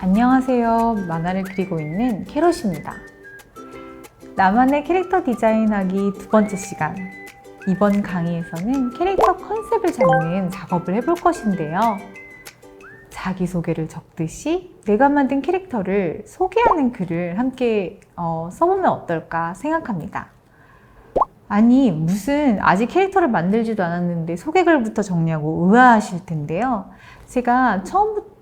안녕하세요. 만화를 그리고 있는 캐롯입니다. 나만의 캐릭터 디자인하기 두 번째 시간. 이번 강의에서는 캐릭터 컨셉을 잡는 작업을 해볼 것인데요. 자기소개를 적듯이 내가 만든 캐릭터를 소개하는 글을 함께 어, 써보면 어떨까 생각합니다. 아니, 무슨 아직 캐릭터를 만들지도 않았는데 소개글부터 정리하고 의아하실 텐데요. 제가 처음부터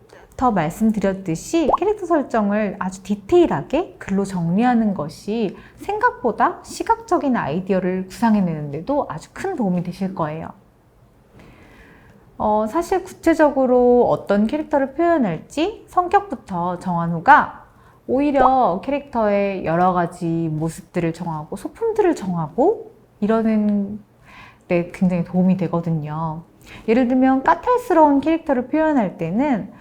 말씀드렸듯이 캐릭터 설정을 아주 디테일하게 글로 정리하는 것이 생각보다 시각적인 아이디어를 구상해내는데도 아주 큰 도움이 되실 거예요. 어, 사실 구체적으로 어떤 캐릭터를 표현할지 성격부터 정한 후가 오히려 캐릭터의 여러 가지 모습들을 정하고 소품들을 정하고 이러는 데 굉장히 도움이 되거든요. 예를 들면 까탈스러운 캐릭터를 표현할 때는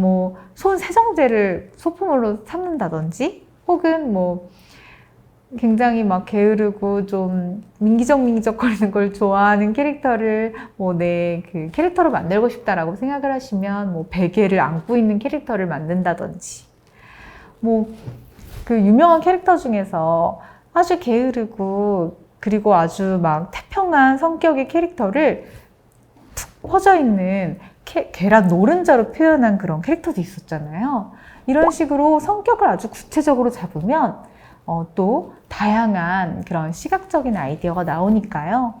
뭐 손 세정제를 소품으로 삼는다든지 혹은 뭐 굉장히 막 게으르고 좀 민기적 민기적 거리는 걸 좋아하는 캐릭터를 뭐 내 그 캐릭터로 만들고 싶다라고 생각을 하시면 뭐 베개를 안고 있는 캐릭터를 만든다든지 뭐 그 유명한 캐릭터 중에서 아주 게으르고 그리고 아주 막 태평한 성격의 캐릭터를 툭 퍼져 있는 캐, 계란 노른자로 표현한 그런 캐릭터도 있었잖아요. 이런 식으로 성격을 아주 구체적으로 잡으면 어, 또 다양한 그런 시각적인 아이디어가 나오니까요.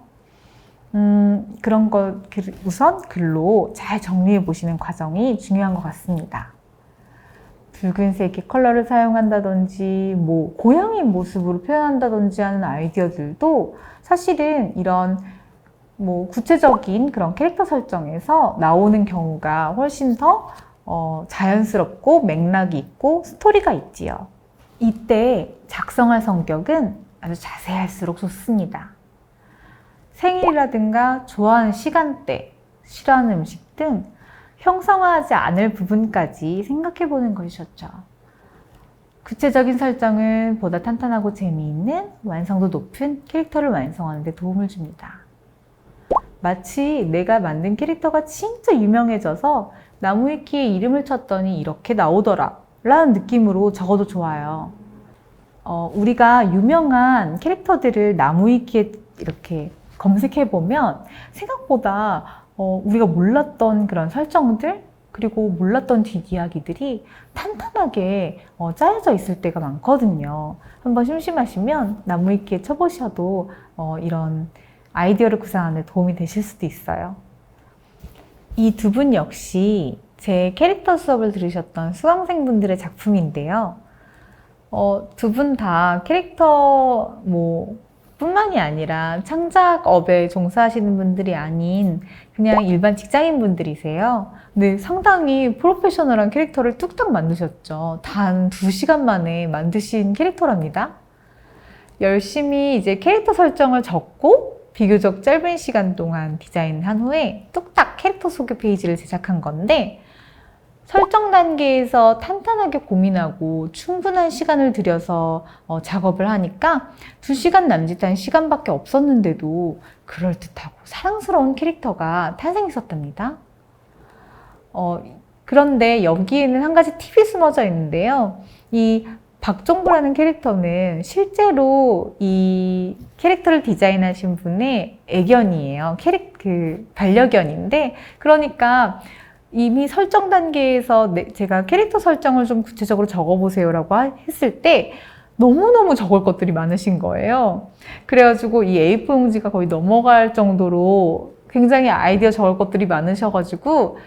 음, 그런 거 글- 우선 글로 잘 정리해 보시는 과정이 중요한 것 같습니다. 붉은색의 컬러를 사용한다든지, 뭐, 고양이 모습으로 표현한다든지 하는 아이디어들도 사실은 이런 뭐, 구체적인 그런 캐릭터 설정에서 나오는 경우가 훨씬 더 어, 자연스럽고 맥락이 있고 스토리가 있지요. 이때 작성할 성격은 아주 자세할수록 좋습니다. 생일이라든가 좋아하는 시간대, 싫어하는 음식 등 형성하지 않을 부분까지 생각해 보는 것이 좋죠. 구체적인 설정은 보다 탄탄하고 재미있는 완성도 높은 캐릭터를 완성하는 데 도움을 줍니다. 마치 내가 만든 캐릭터가 진짜 유명해져서 나무위키에 이름을 쳤더니 이렇게 나오더라 라는 느낌으로 적어도 좋아요. 어, 우리가 유명한 캐릭터들을 나무위키에 이렇게 검색해 보면 생각보다 어, 우리가 몰랐던 그런 설정들 그리고 몰랐던 뒷이야기들이 탄탄하게 어, 짜여져 있을 때가 많거든요. 한번 심심하시면 나무위키에 쳐보셔도 어, 이런 아이디어를 구상하는 데 도움이 되실 수도 있어요. 이 두 분 역시 제 캐릭터 수업을 들으셨던 수강생분들의 작품인데요. 어, 두 분 다 캐릭터 뭐 뿐만이 아니라 창작업에 종사하시는 분들이 아닌 그냥 일반 직장인 분들이세요. 근데 상당히 프로페셔널한 캐릭터를 뚝딱 만드셨죠. 단 두 시간 만에 만드신 캐릭터랍니다. 열심히 이제 캐릭터 설정을 적고 비교적 짧은 시간 동안 디자인한 후에 뚝딱 캐릭터 소개 페이지를 제작한 건데 설정 단계에서 탄탄하게 고민하고 충분한 시간을 들여서 어, 작업을 하니까 두 시간 남짓한 시간밖에 없었는데도 그럴듯하고 사랑스러운 캐릭터가 탄생했었답니다. 어, 그런데 여기에는 한 가지 팁이 숨어져 있는데요. 이 박정부라는 캐릭터는 실제로 이 캐릭터를 디자인하신 분의 애견이에요. 캐릭, 그, 반려견인데, 그러니까 이미 설정 단계에서 내- 제가 캐릭터 설정을 좀 구체적으로 적어보세요라고 하- 했을 때 너무너무 적을 것들이 많으신 거예요. 그래가지고 이 A4 용지가 거의 넘어갈 정도로 굉장히 아이디어 적을 것들이 많으셔가지고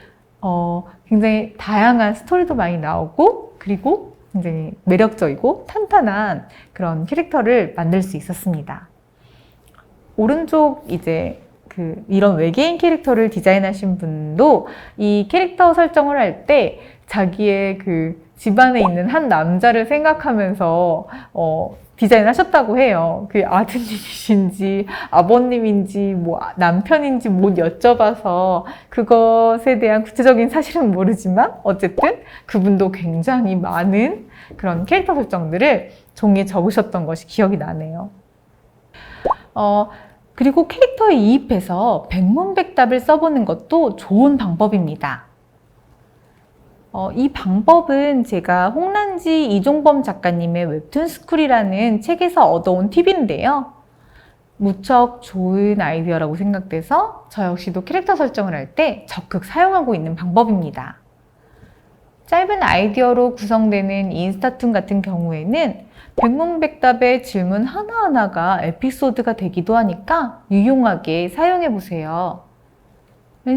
어, 굉장히 다양한 스토리도 많이 나오고 그리고 굉장히 매력적이고 탄탄한 그런 캐릭터를 만들 수 있었습니다. 오른쪽 이제 그 이런 외계인 캐릭터를 디자인하신 분도 이 캐릭터 설정을 할 때 자기의 그 집안에 있는 한 남자를 생각하면서 어, 디자인 하셨다고 해요. 그 아드님이신지 아버님인지 뭐 남편인지 못 여쭤봐서 그것에 대한 구체적인 사실은 모르지만 어쨌든 그분도 굉장히 많은 그런 캐릭터 설정들을 종이에 적으셨던 것이 기억이 나네요. 어, 그리고 캐릭터에 이입해서 백문백답을 써보는 것도 좋은 방법입니다. 어, 이 방법은 제가 홍란 지 이종범 작가님의 웹툰 스쿨이라는 책에서 얻어온 팁인데요. 무척 좋은 아이디어라고 생각돼서 저 역시도 캐릭터 설정을 할 때 적극 사용하고 있는 방법입니다. 짧은 아이디어로 구성되는 인스타툰 같은 경우에는 백문백답의 질문 하나하나가 에피소드가 되기도 하니까 유용하게 사용해 보세요.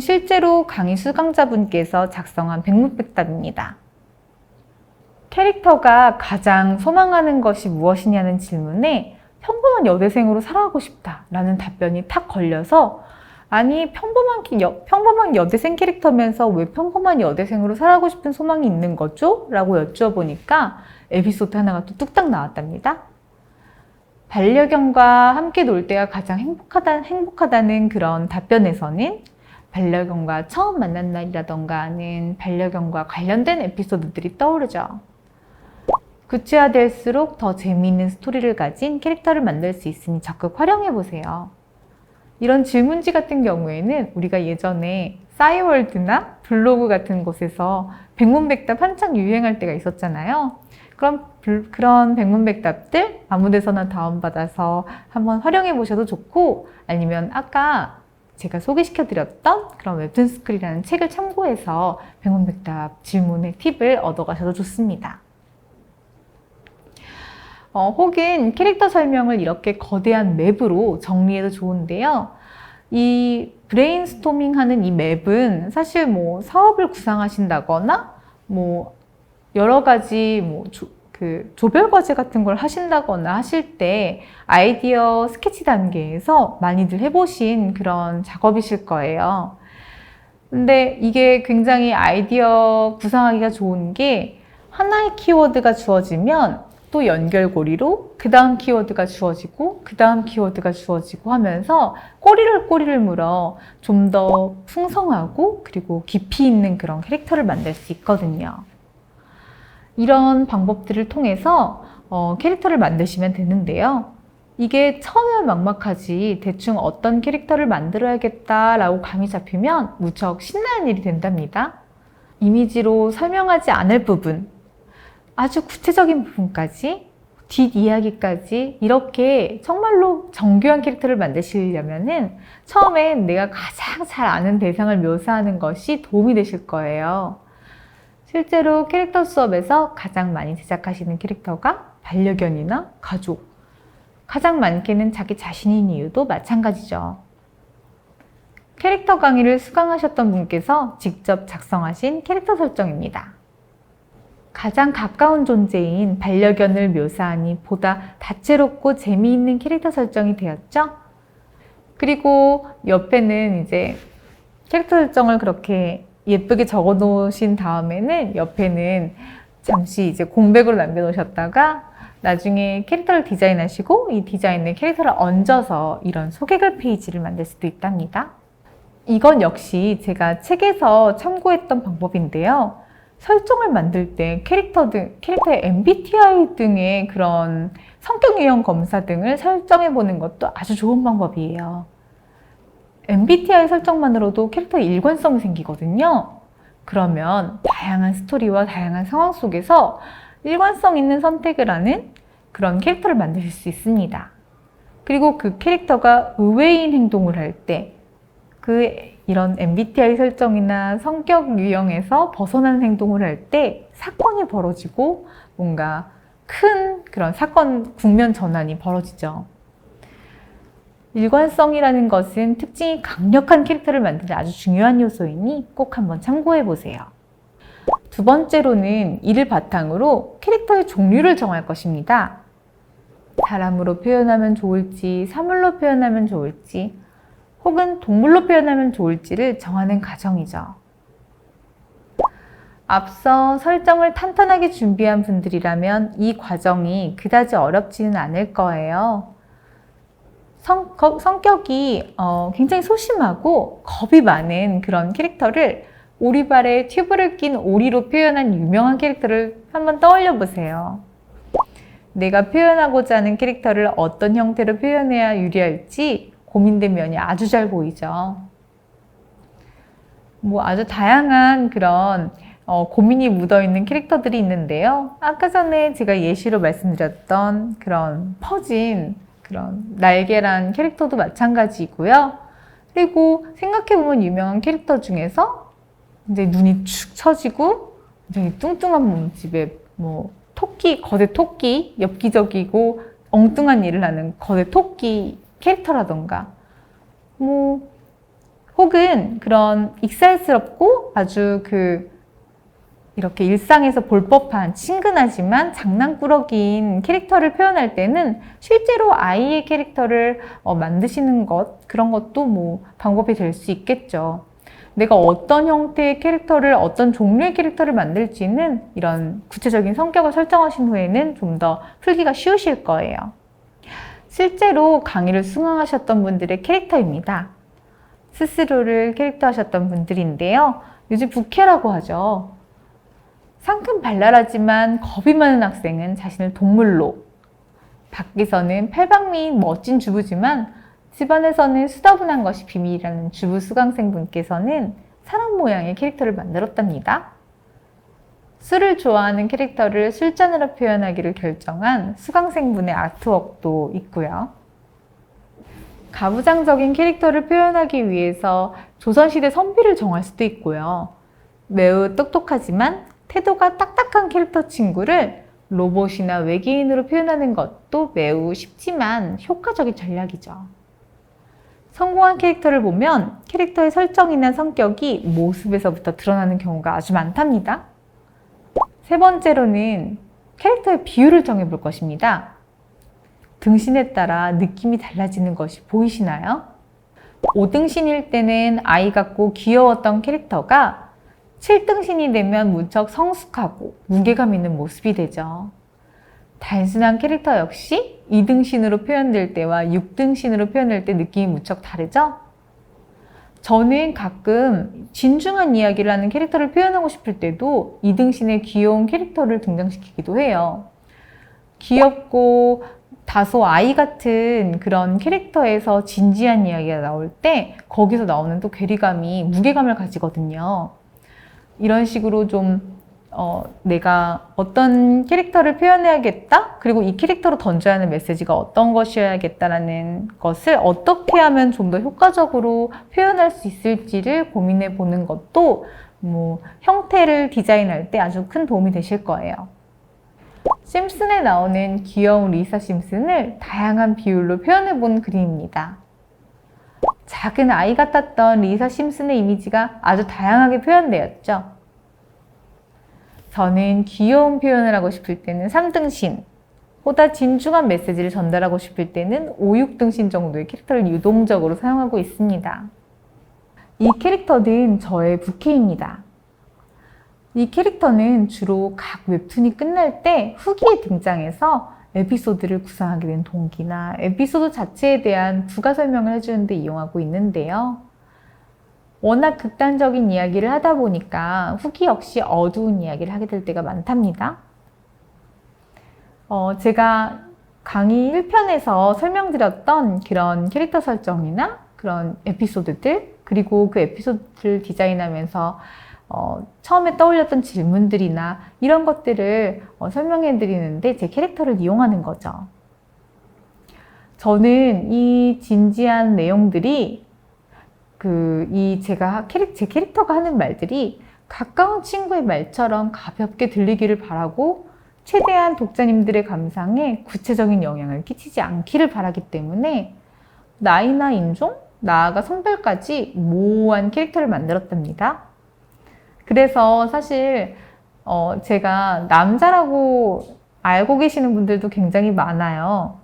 실제로 강의 수강자분께서 작성한 백문백답입니다. 캐릭터가 가장 소망하는 것이 무엇이냐는 질문에 평범한 여대생으로 살아가고 싶다라는 답변이 탁 걸려서 아니 평범한 기- 여, 평범한 여대생 캐릭터면서 왜 평범한 여대생으로 살아가고 싶은 소망이 있는 거죠? 라고 여쭈어보니까 에피소드 하나가 또 뚝딱 나왔답니다. 반려견과 함께 놀 때가 가장 행복하다, 행복하다는 그런 답변에서는 반려견과 처음 만난 날이라던가 하는 반려견과 관련된 에피소드들이 떠오르죠. 구체화될수록 더 재미있는 스토리를 가진 캐릭터를 만들 수 있으니 적극 활용해 보세요. 이런 질문지 같은 경우에는 우리가 예전에 싸이월드나 블로그 같은 곳에서 백문백답 한창 유행할 때가 있었잖아요. 그럼 불- 그런 백문백답들 아무 데서나 다운받아서 한번 활용해 보셔도 좋고 아니면 아까 제가 소개시켜 드렸던 그런 웹툰 스쿨이라는 책을 참고해서 백문백답 질문의 팁을 얻어 가셔도 좋습니다. 어, 혹은 캐릭터 설명을 이렇게 거대한 맵으로 정리해도 좋은데요. 이 브레인스토밍 하는 이 맵은 사실 뭐 사업을 구상하신다거나 뭐 여러 가지 뭐 조, 그 조별 과제 같은 걸 하신다거나 하실 때 아이디어 스케치 단계에서 많이들 해보신 그런 작업이실 거예요. 근데 이게 굉장히 아이디어 구상하기가 좋은 게 하나의 키워드가 주어지면 또 연결고리로 그 다음 키워드가 주어지고 그 다음 키워드가 주어지고 하면서 꼬리를 꼬리를 물어 좀 더 풍성하고 그리고 깊이 있는 그런 캐릭터를 만들 수 있거든요. 이런 방법들을 통해서 어, 캐릭터를 만드시면 되는데요. 이게 처음엔 막막하지 대충 어떤 캐릭터를 만들어야겠다라고 감이 잡히면 무척 신나는 일이 된답니다. 이미지로 설명하지 않을 부분, 아주 구체적인 부분까지 뒷이야기까지 이렇게 정말로 정교한 캐릭터를 만드시려면은 처음엔 내가 가장 잘 아는 대상을 묘사하는 것이 도움이 되실 거예요. 실제로 캐릭터 수업에서 가장 많이 제작하시는 캐릭터가 반려견이나 가족, 가장 많게는 자기 자신인 이유도 마찬가지죠. 캐릭터 강의를 수강하셨던 분께서 직접 작성하신 캐릭터 설정입니다. 가장 가까운 존재인 반려견을 묘사하니 보다 다채롭고 재미있는 캐릭터 설정이 되었죠. 그리고 옆에는 이제 캐릭터 설정을 그렇게 예쁘게 적어 놓으신 다음에는 옆에는 잠시 이제 공백으로 남겨 놓으셨다가 나중에 캐릭터를 디자인하시고 이 디자인에 캐릭터를 얹어서 이런 소개글 페이지를 만들 수도 있답니다. 이건 역시 제가 책에서 참고했던 방법인데요. 설정을 만들 때 캐릭터 등, 캐릭터의 MBTI 등의 그런 성격 유형 검사 등을 설정해 보는 것도 아주 좋은 방법이에요. MBTI 설정만으로도 캐릭터의 일관성이 생기거든요. 그러면 다양한 스토리와 다양한 상황 속에서 일관성 있는 선택을 하는 그런 캐릭터를 만드실 수 있습니다. 그리고 그 캐릭터가 의외인 행동을 할 때, 그 이런 MBTI 설정이나 성격 유형에서 벗어나는 행동을 할 때 사건이 벌어지고 뭔가 큰 그런 사건 국면 전환이 벌어지죠. 일관성이라는 것은 특징이 강력한 캐릭터를 만드는 아주 중요한 요소이니 꼭 한번 참고해 보세요. 두 번째로는 이를 바탕으로 캐릭터의 종류를 정할 것입니다. 사람으로 표현하면 좋을지, 사물로 표현하면 좋을지, 혹은 동물로 표현하면 좋을지를 정하는 과정이죠. 앞서 설정을 탄탄하게 준비한 분들이라면 이 과정이 그다지 어렵지는 않을 거예요. 성, 거, 성격이 어, 굉장히 소심하고 겁이 많은 그런 캐릭터를 오리발에 튜브를 낀 오리로 표현한 유명한 캐릭터를 한번 떠올려 보세요. 내가 표현하고자 하는 캐릭터를 어떤 형태로 표현해야 유리할지 고민된 면이 아주 잘 보이죠. 뭐 아주 다양한 그런 어, 고민이 묻어있는 캐릭터들이 있는데요. 아까 전에 제가 예시로 말씀드렸던 그런 퍼진 그런 날개란 캐릭터도 마찬가지고요. 그리고 생각해보면 유명한 캐릭터 중에서 이제 눈이 축 처지고 굉장히 뚱뚱한 몸집에 뭐 토끼, 거대 토끼, 엽기적이고 엉뚱한 일을 하는 거대 토끼 캐릭터라던가 뭐 혹은 그런 익살스럽고 아주 그 이렇게 일상에서 볼 법한 친근하지만 장난꾸러기인 캐릭터를 표현할 때는 실제로 아이의 캐릭터를 어, 만드시는 것 그런 것도 뭐 방법이 될 수 있겠죠. 내가 어떤 형태의 캐릭터를 어떤 종류의 캐릭터를 만들지는 이런 구체적인 성격을 설정하신 후에는 좀 더 풀기가 쉬우실 거예요. 실제로 강의를 수강하셨던 분들의 캐릭터입니다. 스스로를 캐릭터 하셨던 분들인데요. 요즘 부캐라고 하죠. 상큼 발랄하지만 겁이 많은 학생은 자신을 동물로, 밖에서는 팔방미인 멋진 주부지만 집안에서는 수다분한 것이 비밀이라는 주부 수강생 분께서는 사람 모양의 캐릭터를 만들었답니다. 술을 좋아하는 캐릭터를 술잔으로 표현하기를 결정한 수강생분의 아트웍도 있고요. 가부장적인 캐릭터를 표현하기 위해서 조선시대 선비를 정할 수도 있고요. 매우 똑똑하지만 태도가 딱딱한 캐릭터 친구를 로봇이나 외계인으로 표현하는 것도 매우 쉽지만 효과적인 전략이죠. 성공한 캐릭터를 보면 캐릭터의 설정이나 성격이 모습에서부터 드러나는 경우가 아주 많답니다. 세 번째로는 캐릭터의 비율을 정해 볼 것입니다. 등신에 따라 느낌이 달라지는 것이 보이시나요? 5등신일 때는 아이 같고 귀여웠던 캐릭터가 7등신이 되면 무척 성숙하고 무게감 있는 모습이 되죠. 단순한 캐릭터 역시 2등신으로 표현될 때와 6등신으로 표현될 때 느낌이 무척 다르죠? 저는 가끔 진중한 이야기를 하는 캐릭터를 표현하고 싶을 때도 2등신의 귀여운 캐릭터를 등장시키기도 해요. 귀엽고 다소 아이 같은 그런 캐릭터에서 진지한 이야기가 나올 때 거기서 나오는 또 괴리감이 무게감을 가지거든요. 이런 식으로 좀 어, 내가 어떤 캐릭터를 표현해야겠다? 그리고 이 캐릭터로 던져야 하는 메시지가 어떤 것이어야겠다라는 것을 어떻게 하면 좀 더 효과적으로 표현할 수 있을지를 고민해 보는 것도 뭐 형태를 디자인할 때 아주 큰 도움이 되실 거예요. 심슨에 나오는 귀여운 리사 심슨을 다양한 비율로 표현해 본 그림입니다. 작은 아이 같았던 리사 심슨의 이미지가 아주 다양하게 표현되었죠. 저는 귀여운 표현을 하고 싶을 때는 3등신, 보다 진중한 메시지를 전달하고 싶을 때는 5, 6등신 정도의 캐릭터를 유동적으로 사용하고 있습니다. 이 캐릭터는 저의 부캐입니다. 이 캐릭터는 주로 각 웹툰이 끝날 때 후기에 등장해서 에피소드를 구성하게 된 동기나 에피소드 자체에 대한 부가 설명을 해주는데 이용하고 있는데요. 워낙 극단적인 이야기를 하다 보니까 후기 역시 어두운 이야기를 하게 될 때가 많답니다. 어, 제가 강의 1편에서 설명드렸던 그런 캐릭터 설정이나 그런 에피소드들, 그리고 그 에피소드를 디자인하면서 어, 처음에 떠올렸던 질문들이나 이런 것들을 어, 설명해 드리는데 제 캐릭터를 이용하는 거죠. 저는 이 진지한 내용들이 그 이 제가 캐릭, 제 캐릭터가 하는 말들이 가까운 친구의 말처럼 가볍게 들리기를 바라고 최대한 독자님들의 감상에 구체적인 영향을 끼치지 않기를 바라기 때문에 나이나 인종, 나아가 성별까지 모호한 캐릭터를 만들었답니다. 그래서 사실 어 제가 남자라고 알고 계시는 분들도 굉장히 많아요.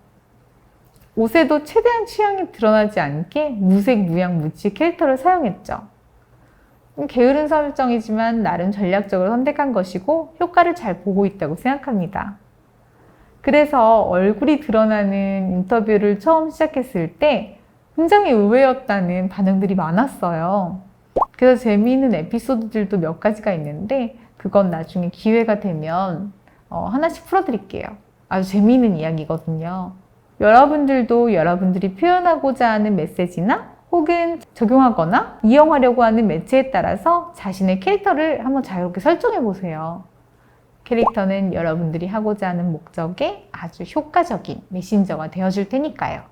옷에도 최대한 취향이 드러나지 않게 무색, 무양, 무치 캐릭터를 사용했죠. 게으른 설정이지만 나름 전략적으로 선택한 것이고 효과를 잘 보고 있다고 생각합니다. 그래서 얼굴이 드러나는 인터뷰를 처음 시작했을 때 굉장히 의외였다는 반응들이 많았어요. 그래서 재미있는 에피소드들도 몇 가지가 있는데 그건 나중에 기회가 되면 어, 하나씩 풀어드릴게요. 아주 재미있는 이야기거든요. 여러분들도 여러분들이 표현하고자 하는 메시지나 혹은 적용하거나 이용하려고 하는 매체에 따라서 자신의 캐릭터를 한번 자유롭게 설정해 보세요. 캐릭터는 여러분들이 하고자 하는 목적에 아주 효과적인 메신저가 되어줄 테니까요.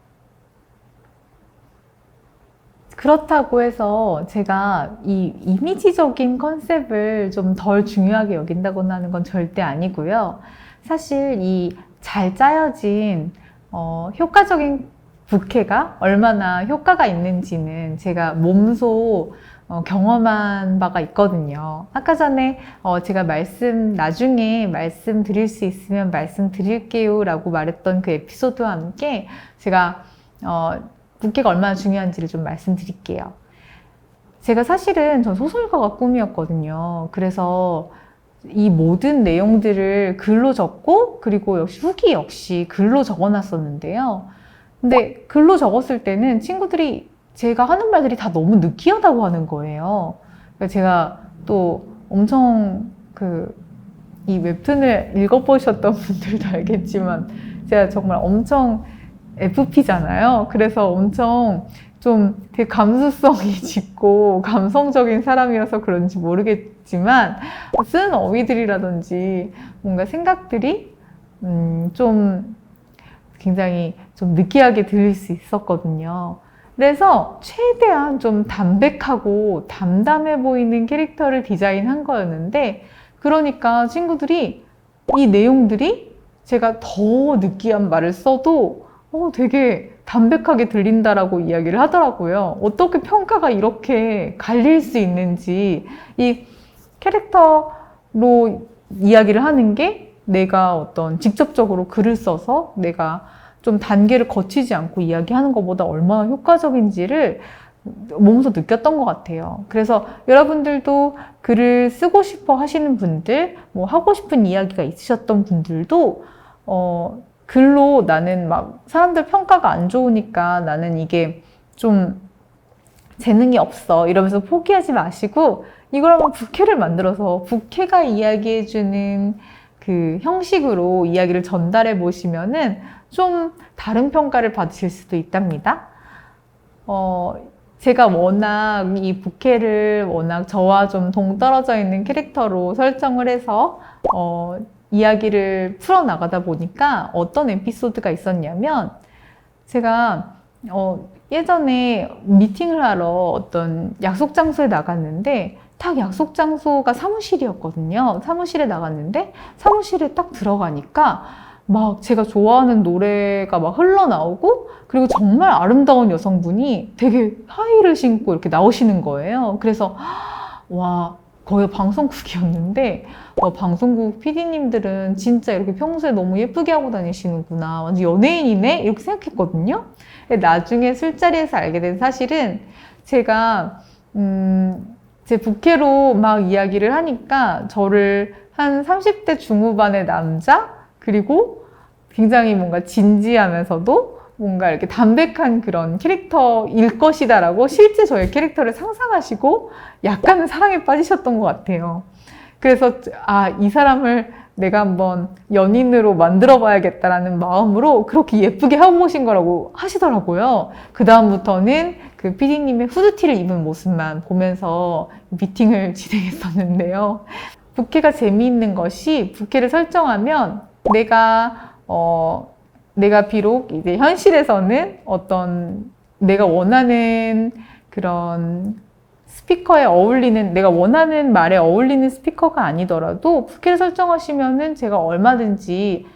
그렇다고 해서 제가 이 이미지적인 컨셉을 좀 덜 중요하게 여긴다거나 하는 건 절대 아니고요. 사실 이 잘 짜여진 어, 효과적인 부캐가 얼마나 효과가 있는지는 제가 몸소 어, 경험한 바가 있거든요. 아까 전에 어, 제가 말씀 나중에 말씀드릴 수 있으면 말씀드릴게요 라고 말했던 그 에피소드와 함께 제가 어, 부캐가 얼마나 중요한지를 좀 말씀드릴게요. 제가 사실은 전 소설가가 꿈이었거든요. 그래서 이 모든 내용들을 글로 적고 그리고 역시 후기 역시 글로 적어놨었는데요. 근데 글로 적었을 때는 친구들이 제가 하는 말들이 다 너무 느끼하다고 하는 거예요. 그래서 제가 또 엄청 그 이 웹툰을 읽어보셨던 분들도 알겠지만 제가 정말 엄청 FP잖아요. 그래서 엄청 좀 되게 감수성이 짙고 감성적인 사람이어서 그런지 모르겠지만 쓴 어휘들이라든지 뭔가 생각들이 음, 좀 굉장히 좀 느끼하게 들릴 수 있었거든요. 그래서 최대한 좀 담백하고 담담해 보이는 캐릭터를 디자인한 거였는데, 그러니까 친구들이 이 내용들이 제가 더 느끼한 말을 써도 어, 되게 담백하게 들린다라고 이야기를 하더라고요. 어떻게 평가가 이렇게 갈릴 수 있는지, 이 캐릭터로 이야기를 하는 게 내가 어떤 직접적으로 글을 써서 내가 좀 단계를 거치지 않고 이야기하는 것보다 얼마나 효과적인지를 몸소 느꼈던 것 같아요. 그래서 여러분들도 글을 쓰고 싶어 하시는 분들, 뭐 하고 싶은 이야기가 있으셨던 분들도, 어, 글로 나는 막 사람들 평가가 안 좋으니까 나는 이게 좀 재능이 없어. 이러면서 포기하지 마시고 이걸 한번 부캐를 만들어서 부캐가 이야기해주는 그 형식으로 이야기를 전달해 보시면은 좀 다른 평가를 받으실 수도 있답니다. 어, 제가 워낙 이 부캐를 워낙 저와 좀 동떨어져 있는 캐릭터로 설정을 해서 어, 이야기를 풀어나가다 보니까 어떤 에피소드가 있었냐면 제가 어, 예전에 미팅을 하러 어떤 약속 장소에 나갔는데 딱 약속 장소가 사무실이었거든요. 사무실에 나갔는데 사무실에 딱 들어가니까 막 제가 좋아하는 노래가 막 흘러나오고 그리고 정말 아름다운 여성분이 되게 하이를 신고 이렇게 나오시는 거예요. 그래서 와 거의 방송국이었는데 어, 방송국 PD님들은 진짜 이렇게 평소에 너무 예쁘게 하고 다니시는구나 완전 연예인이네 이렇게 생각했거든요. 나중에 술자리에서 알게 된 사실은 제가 음, 제 부캐로 막 이야기를 하니까 저를 한 30대 중후반의 남자 그리고 굉장히 뭔가 진지하면서도 뭔가 이렇게 담백한 그런 캐릭터일 것이다라고 실제 저의 캐릭터를 상상하시고 약간은 사랑에 빠지셨던 것 같아요. 그래서 아, 이 사람을 내가 한번 연인으로 만들어 봐야겠다라는 마음으로 그렇게 예쁘게 하고 오신 거라고 하시더라고요. 그다음부터는 그 PD님의 후드티를 입은 모습만 보면서 미팅을 진행했었는데요. 부캐가 재미있는 것이 부캐를 설정하면 내가 어 내가 비록 이제 현실에서는 어떤 내가 원하는 그런 스피커에 어울리는 내가 원하는 말에 어울리는 스피커가 아니더라도 부캐를 설정하시면은 제가 얼마든지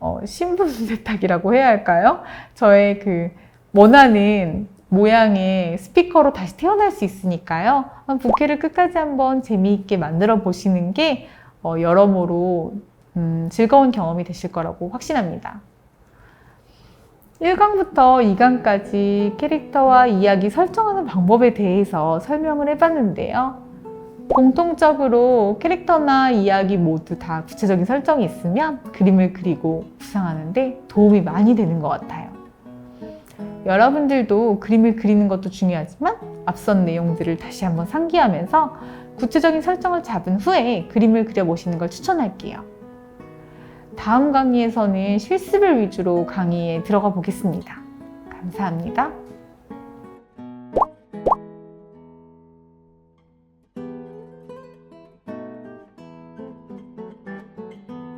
어, 신분 세탁이라고 해야 할까요? 저의 그 원하는 모양의 스피커로 다시 태어날 수 있으니까요. 부캐를 끝까지 한번 재미있게 만들어 보시는 게 어, 여러모로 음, 즐거운 경험이 되실 거라고 확신합니다. 1강부터 2강까지 캐릭터와 이야기 설정하는 방법에 대해서 설명을 해봤는데요. 공통적으로 캐릭터나 이야기 모두 다 구체적인 설정이 있으면 그림을 그리고 구상하는데 도움이 많이 되는 것 같아요. 여러분들도 그림을 그리는 것도 중요하지만 앞선 내용들을 다시 한번 상기하면서 구체적인 설정을 잡은 후에 그림을 그려보시는 걸 추천할게요. 다음 강의에서는 실습을 위주로 강의에 들어가 보겠습니다. 감사합니다.